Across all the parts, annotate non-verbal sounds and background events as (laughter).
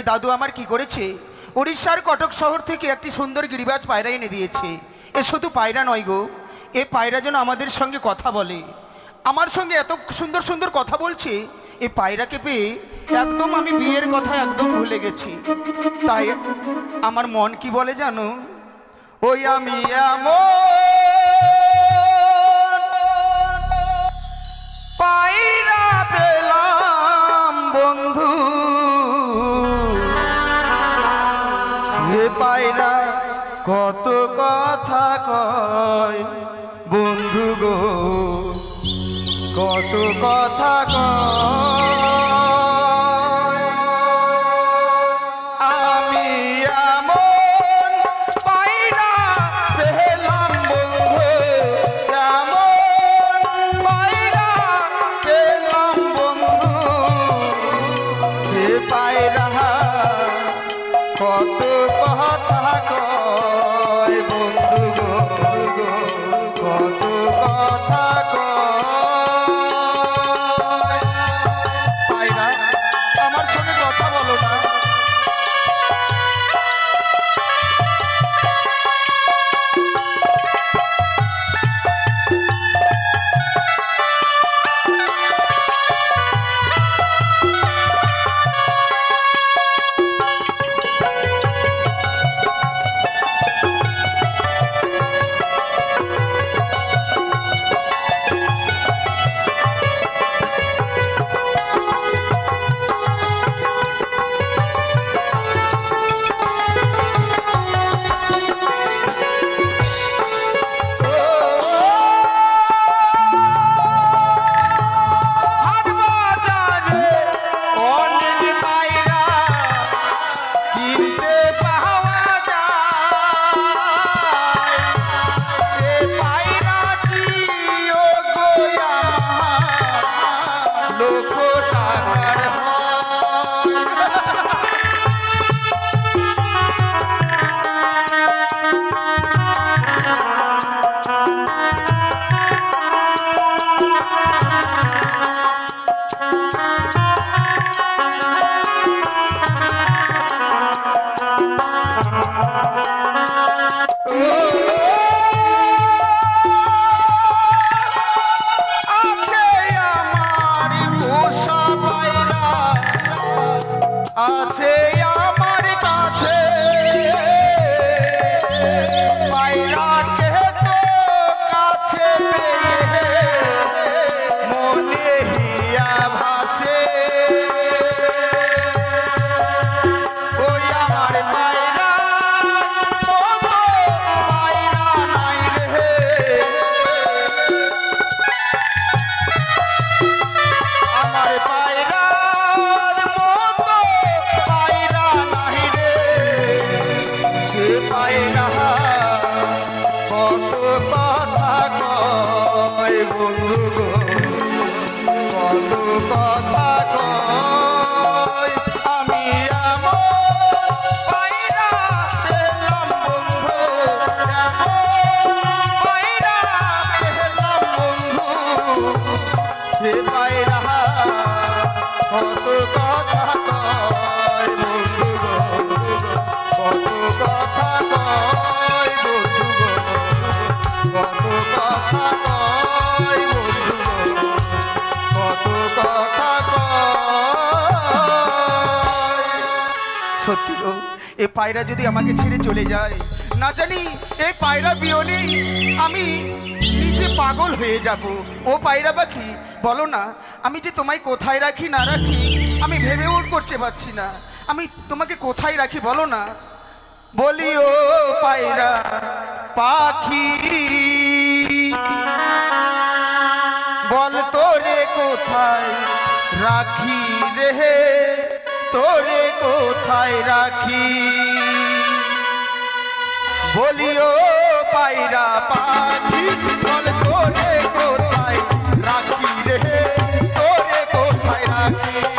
তাই দাদু আমার কি করেছে? উড়িষ্যার কটক শহর থেকে একটি সুন্দর গিরিবাজ পায়রা এনে দিয়েছে। এ শুধু পায়রা নয় গো, এ পায়রা যেন আমাদের সঙ্গে কথা বলে। আমার সঙ্গে এত সুন্দর সুন্দর কথা বলছে এই পায়রাকে পেয়ে একদম আমি বিয়ের কথা একদম ভুলে গেছি। তাই আমার মন কি বলে জানো? ওই আমি এমন কয় বন্ধু গো কত কথা কয়। কথা পায়রা যদি আমাকে ছেড়ে চলে যায়, না জানি এই পায়রা বিয়নে আমি নিজে পাগল হয়ে যাব। ও পায়রা পাখি, বলো না, আমি যে তোমায় কোথায় রাখি, না রাখি, আমি ভেবেও করতে পারছি না। আমি তোমাকে কোথায় রাখি, বলো না। বলি, ও পায়রা পাখি, বল তোরে কোথায় রাখি রে? তোরে কোথায় রাখি? বলিও পায়রা পাখি বল তোরে কোথায় রাখি রে? তোরে কোথায় রাখি?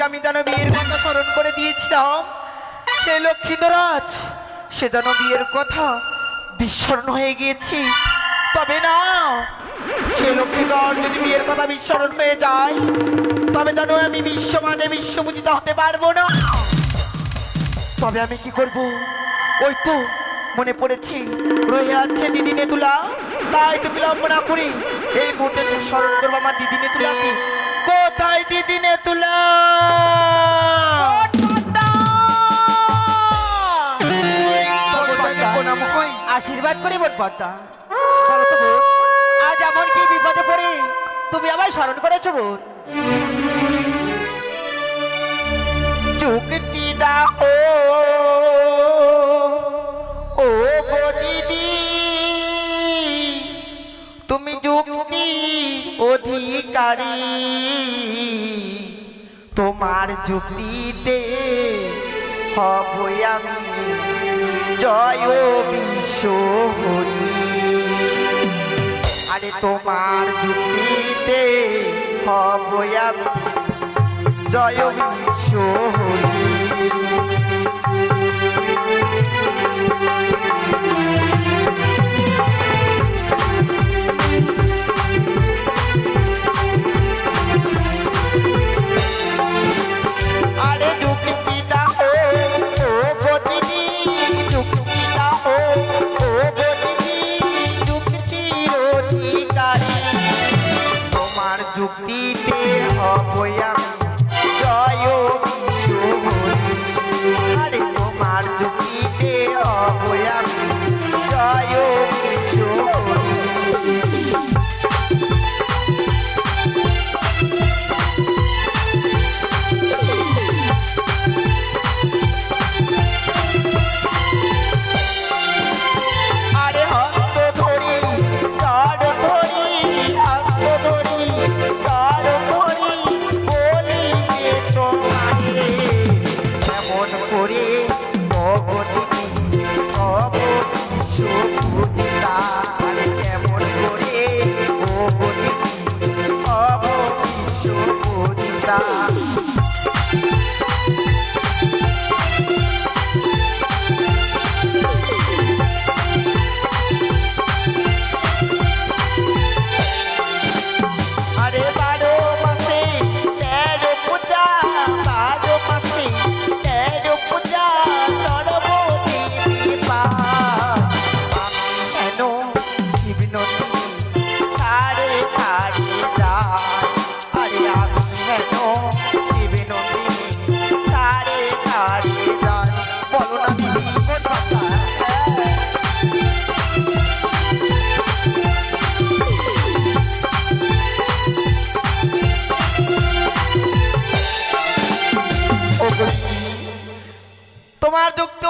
লক্ষ্মীন্দরকে আমি যেন বিয়ের কথা স্মরণ করে দিয়েছিলাম। সেই লক্ষ্মীন্দর আজ সে যেন বিয়ের কথা বিস্মরণ হয়ে গিয়েছে। তবে না, সে লক্ষ্মীন্দর যদি বিয়ের কথা বিস্মরণ হয়ে যায়, তবে যেন আমি বিশ্ব মাঝে বিশ্বপূজিত হতে পারব না। তবে আমি কি করব? ওই তো মনে পড়েছি, রয়ে আছে দিদি নেতুলা। তাই তো বিলম্ব না করি এই মুহূর্তে স্মরণ করব আমার দিদি নেতুলাকে। কোথায় দিদি করুণাময়, আশীর্বাদ করি বোন পদ্মা। আজ এমন কি বিপদে পড়ে তুমি আমায় স্মরণ করেছ বোন যুক্তি দাও। তোমার যুক্তিতে হব আমি। জয় বিশ্ব হরি। আরে তোমার যুক্তিতে হব আমি। জয় বিশ্ব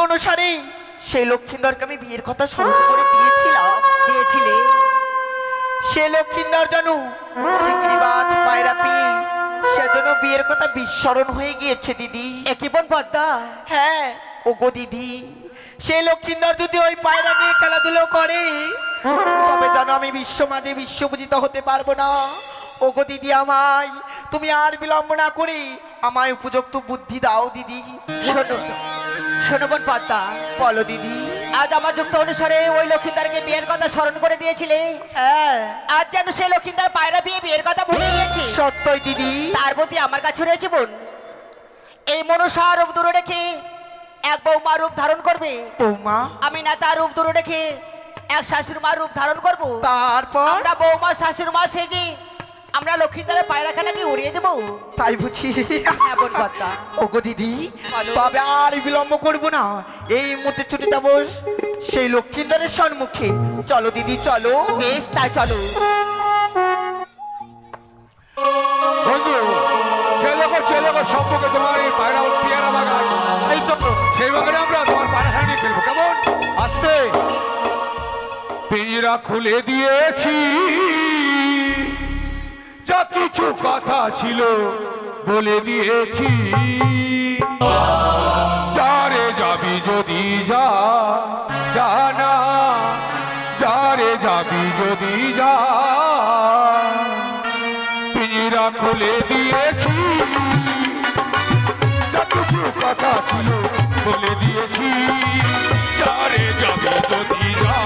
অনুসারে সেই লক্ষ্মীন্দরকে আমি বিয়ের কথা স্মরণ করে দিয়েছিলাম দিয়েছিলে। সে লক্ষ্মীন্দর জানু শিগগিরিবাজ পায়রা পেয়ে সেজন্য বিয়ের কথা বিস্মরণ হয়ে গিয়েছে দিদি। একই বোন পদ্মা? হ্যাঁ ও গো দিদি সে লক্ষ্মীন্দর যদি ওই পায়রা নিয়ে খেলাধুলো করে তবে জানো আমি বিশ্ব মাঝে বিশ্বপূজিত হতে পারব না। ও গো দিদি আমায় তুমি আর বিলম্ব না করে আমায় উপযুক্ত বুদ্ধি দাও দিদি। শোনো শোনো বোন পদ্মা বলো দিদি আজ আমার যুক্ত অনুসারে ওই লক্ষিন্দারকে বিয়ের কথা স্মরণ করে দিয়েছিলে? হ্যাঁ। আজ যেন সে লক্ষিন্দার পায়রা বিয়ে বিয়ের কথা ভুলে গিয়েছে। সত্যই দিদি। তার প্রতি আমার কাছে রয়েছে বোন। এই মনসা রূপ দূরে রেখে এক বৌমা রূপ ধারণ করবে। বৌমা? আমি না তার রূপ দূরে রেখে এক শাশুড়ি মা রূপ ধারণ করব। তারপর? আমরা বৌমা শাশুড়ি মা সেজে আমরা লক্ষিন্দারের পায়রাখানাকে উড়িয়ে দেবো? তাই বুঝি। হ্যাঁ, বোন। ওগো দিদি বলো। তবে আর বিলম্ব করব না। এই মুহূর্তে ছুটি দেব সেই লক্ষ্মীন্দরের সম্মুখে। চলো দিদি চলো। বেশ তাই চলো। বন্ধু ছেলে গো ছেলে গো সম্পর্কে তোমার এই পায়রা পেয়ারা বাগান এই তো। সেই বাগানে আমরা তোমার পায়রা নিয়ে খেলব কেমন? আসতে। পিঞ্জরা খুলে দিয়েছি। যা কিছু কথা ছিল বলে দিয়েছি। যারে যাবি যদি যা জানা যারে যাবি যদি যা। পিঁজরা খুলে দিয়েছি, যা কিছু কথা ছিল বলে দিয়েছি। যারে যাবি যদি যা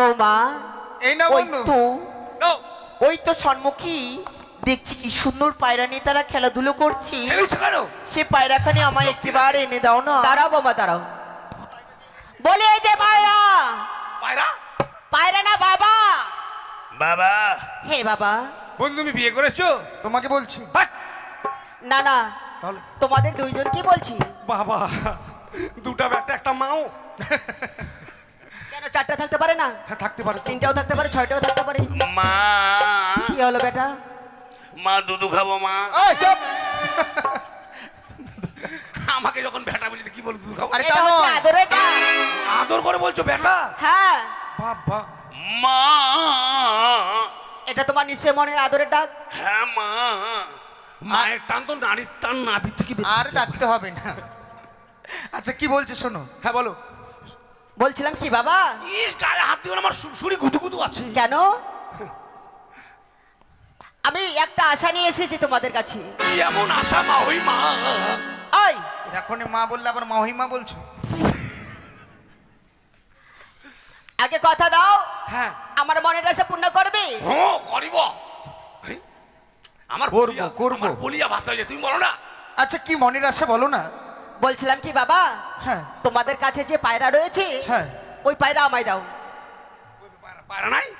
বৌমা এই না ওই বন্ধু। তো ওই তো সম্মুখী দেখছি কি সুন্দর পায়রা নিয়ে তারা খেলাধুলো করছি। সে পায়রাখানে আমায় একটিবার এনে দাও না। দাঁড়াও বৌমা দাঁড়াও। বলে এই যে পায়রা। পায়রা? পায়রা না বাবা। বাবা। হে বাবা। বন্ধু তুমি বিয়ে করেছ? তোমাকে বলছি। না না। তাহলে? তোমাদের দুইজন কি বলছি। বাবা দুটা একটা একটা মাও। কেন চারটা থাকতে পারে না? হ্যাঁ থাকতে পারে। তিনটাও থাকতে পারে ছয়টাও থাকতে পারে। মা। কি হলো বেটা? মা দুধু খাব মা। চুপ! আমাকে যখন বেটা বলছি কি বলব দুধ খাব? আরে এটা হচ্ছে নয়। আদরের আদর করে বলছো বেটা? হ্যাঁ। বাবা মা। এটা তোমার নিশ্চয় মনে হয় আদরের ডাক? হ্যাঁ মা। মায়ের টান তো নারীর টান নাভি থেকে বেরিয়ে ডাকতে হবে না। আচ্ছা কি বলছে শোনো। হ্যাঁ বলো। বলছিলাম কি বাবা? ইস গায়ে হাত দিয়ে আমার শুড়ি গুদু গুদু আছে। কেন? আমি একটা আশা নিয়ে এসেছি তোমাদের কাছে। কি এমন আশা মা ওই মা ওই এখন মা বললে আবার মহিমা বলছো? আগে কথা দাও। হ্যাঁ। আমার মনের আশা পূর্ণ করবে? ও করিব। হেই, আমার করব, বলিয়া- করব। আমার বলিয়া ভাষা হয়েছে তুমি বলো না। আচ্ছা কি মনের আশা বলো না? বলছিলাম কি বাবা? হ্যাঁ। তোমাদের কাছে যে পায়রা রয়েছে হ্যাঁ। ওই পায়রা আমায় দাও। পায়রা- পায়রা নাই?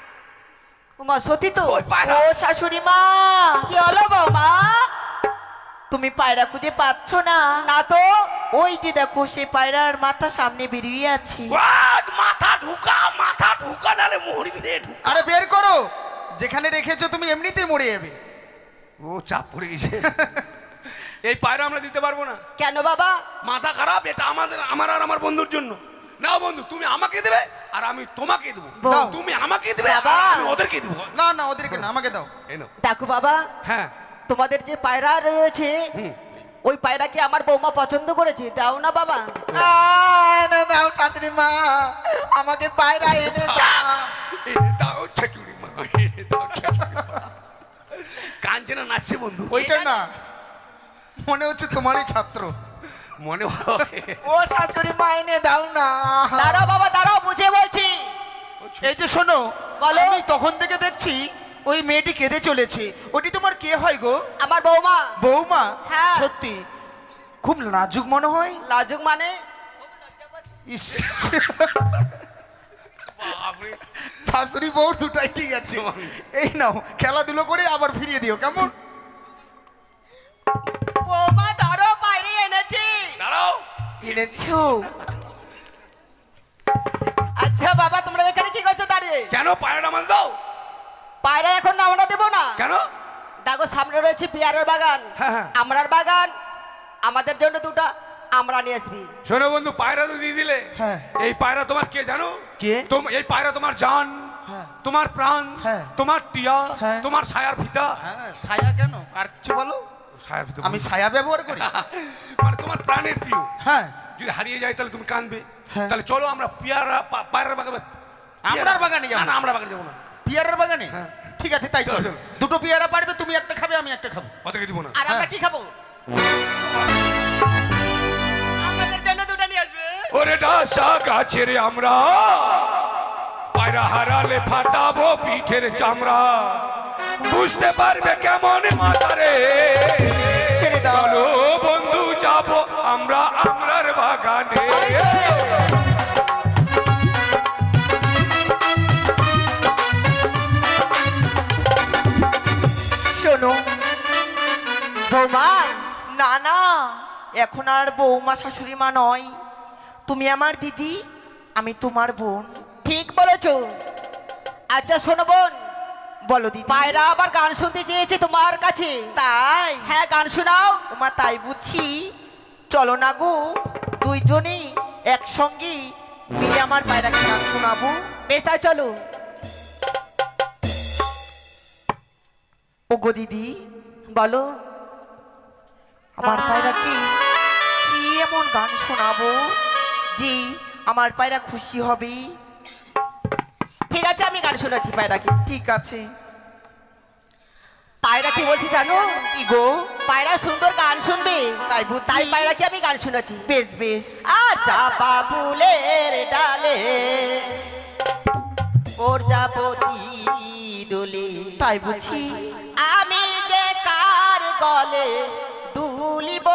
উমা সত্যি তো। ওই পায়রা। ও শাশুড়ি মা। কি হলো বৌমা? তুমি পায়রা খুঁজে পাচ্ছ না। না তো। ওই যে দেখো সে পায়রার মাথা সামনে বেরিয়ে আছে? মাথা ঢুকা মাথা ঢুকা নালে মরবি রে ঢুকা। আরে বের করো। যেখানে রেখেছো তুমি এমনিতেই মরে যাবে। ও চাপ পড়ে গেছে। (laughs) এই পায়রা আমরা দিতে পারব না। কেন বাবা? মাথা খারাপ এটা আমাদের আমার আর আমার বন্ধুর জন্য। নাও বন্ধু তুমি আমাকে দেবে আর আমি তোমাকে দেবো। দাও। তুমি আমাকে দেবে আর বাবা। আমি ওদেরকে দেবো। না না ওদেরকে না আমাকে দাও। এই নাও। দেখো বাবা হ্যাঁ। তোমাদের যে পায়রা রয়েছে হুম। ওই পায়রাকে আমার বৌমা পছন্দ করেছে। দাও না বাবা। দাও শাশুড়ি মা আমাকে পায়রা এনে দাও। এনে দাও ছেচুড়ি মা এনে দাও ছেচুড়ি মা। কাঞ্চনা নাচছে বন্ধু। ওইটা না। মনে হচ্ছে তোমারই ছাত্র। মনে হয়। ও শাশুড়ি মা এনে দাও না। দাঁড়াও বাবা দাঁড়াও বুঝে বলছি। এই যে শোনো বলো। আমি তখন থেকে দেখছি ওই মেয়েটি কেঁদে চলেছে। ওটি তোমার কে হয় গো? আমার বৌমা। বৌমা? হ্যাঁ। সত্যি? খুব লাজুক মনে হয়? লাজুক মানে? ইস। শাশুড়ি বউ দুটাই ঠিক আছে। এই নাও খেলাধুলো করে আবার ফিরিয়ে দিও কেমন? বৌমা ধরো বাইরে এনেছি। দাঁড়াও। এনেছো? আচ্ছা বাবা তোমরা এখানে কি করছ দাঁড়িয়ে? কেন পায়রাটা আমাকে দাও? পায়রা এখন না আমরা দেবো না। কেন? দেখো সামনে রয়েছে পেয়ারের বাগান। হ্যাঁ, হ্যাঁ। আমরার বাগান আমাদের জন্য দুটো আমরা নিয়ে আসবি। শোনো বন্ধু পায়রা তো দিয়ে দিলে। হ্যাঁ। এই পায়রা তোমার কে জানো? কে? তোম- এই পায়রা তোমার জান হ্যাঁ। তোমার প্রাণ হ্যাঁ। তোমার টিয়া হ্যাঁ। তোমার ছায়ার ফিতা। হ্যাঁ ছায়া কেন? আর কিছু বলো? ছায়ার আমি ছায়া ব্যবহার করি। (laughs) মানে তোমার প্রাণের প্রিয়। হ্যাঁ। যদি হারিয়ে যায় তাহলে তুমি কাঁদবে। হ্যাঁ। তাহলে চলো আমরা পিয়ারা পা- পায়রার বাগানে আমরার বাগানে যাব? না, আমরা বাগানে যাব না। পিয়ারের বাগানে? হ্যাঁ। ঠিক আছে তাই চলো। দুটো পিয়ারা পারবে তুমি একটা খাবে আমি একটা খাব। অতকে দিব না। আর আমরা হ্যাঁ। কি খাব? আমাদের জন্য দুটো নিয়ে আসবে। ওরে ডাসা গাছের আমরা পায়রা হারালে ফাটাবো পিঠের চামড়া। বুঝতে পারবে কেমন মাতারে। চলো বন্ধু যাব আমরা আমরার বাগানে। শোনো বৌমা না না এখন আর বৌমা শাশুড়ি মা নয়। তুমি আমার দিদি আমি তোমার বোন। ঠিক বলেছ। আচ্ছা শোনো বোন। বলো দিদি। পায়রা আবার গান শুনতে চেয়েছে তোমার কাছে? তাই? হ্যাঁ গান শোনাও। ওমা তাই বুঝছি চলো না গো দুইজনেই একসঙ্গে মিলে আমার পায়রাকে গান শোনাবো। বেশ তাই চলো। ও গো দিদি বলো আমার পায়রাকে কি এমন গান শোনাবো যে আমার পায়রা খুশি হবে? আছে আমি গান শোনাচ্ছি পায়রাকে। ঠিক আছে। পায়রা কি বলছি জানো কি গো? পায়রা সুন্দর গান শুনবে। তাই বুঝছি। তাই পায়রাকে আমি গান শোনাচ্ছি। বেশ বেশ। আচ্ছা বাবুলের ডালে প্রজাপতি দুলি। তাই বুঝি আমি যে কার গলে দুলিব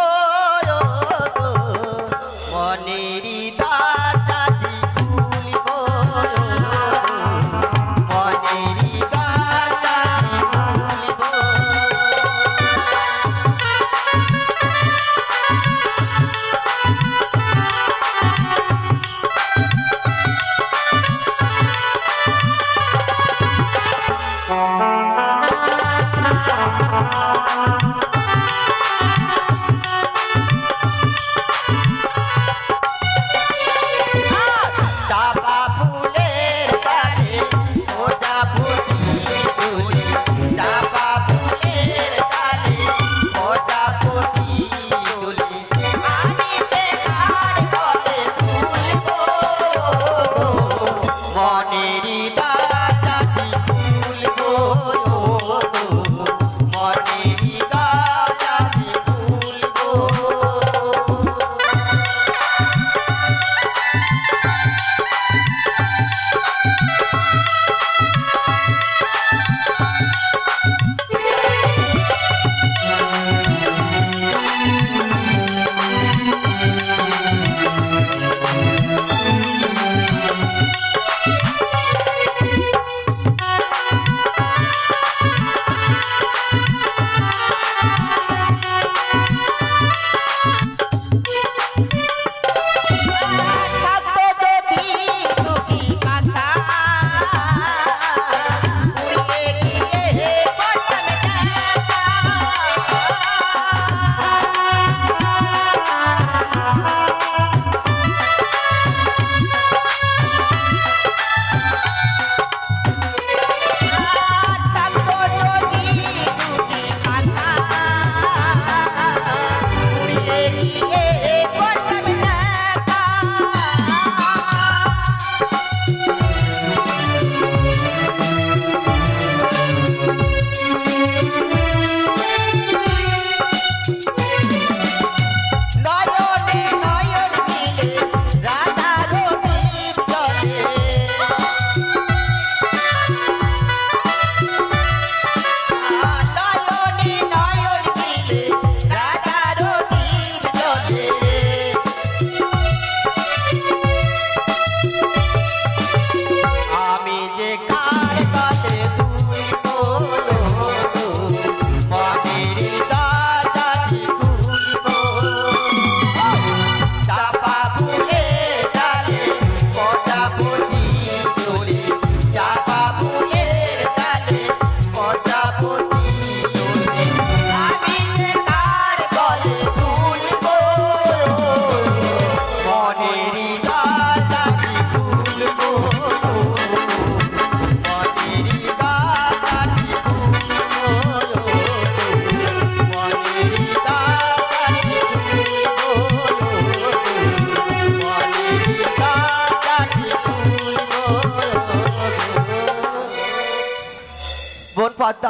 বোন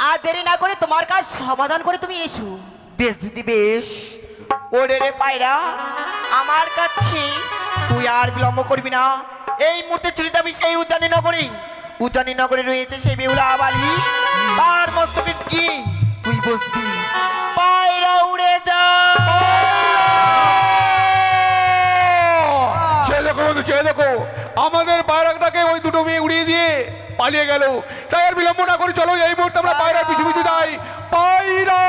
আর দেরি না করে তোমার কাজ সমাধান করে তুমি এসো বেশ দিদি বেশ ওরে রে পায়রা আমার কাছে তুই আর বিলম্ব করবি না এই মুহূর্তে চলে যাবি সেই উদ্যানী নগরী উদ্যানী নগরে রয়েছে সেই বেহুলা বালি তার মস্তকে কি তুই বসবি পায়রা উড়ে যা দেখো বন্ধু চেয়ে দেখো। আমাদের পায়রাটাকে ওই দুটো মেয়ে উড়িয়ে দিয়ে পালিয়ে গেল। তাই আর বিলম্ব না করি চলো এই মুহূর্তে আমরা বাইরে। পিছু পিছু যাই। পায়রা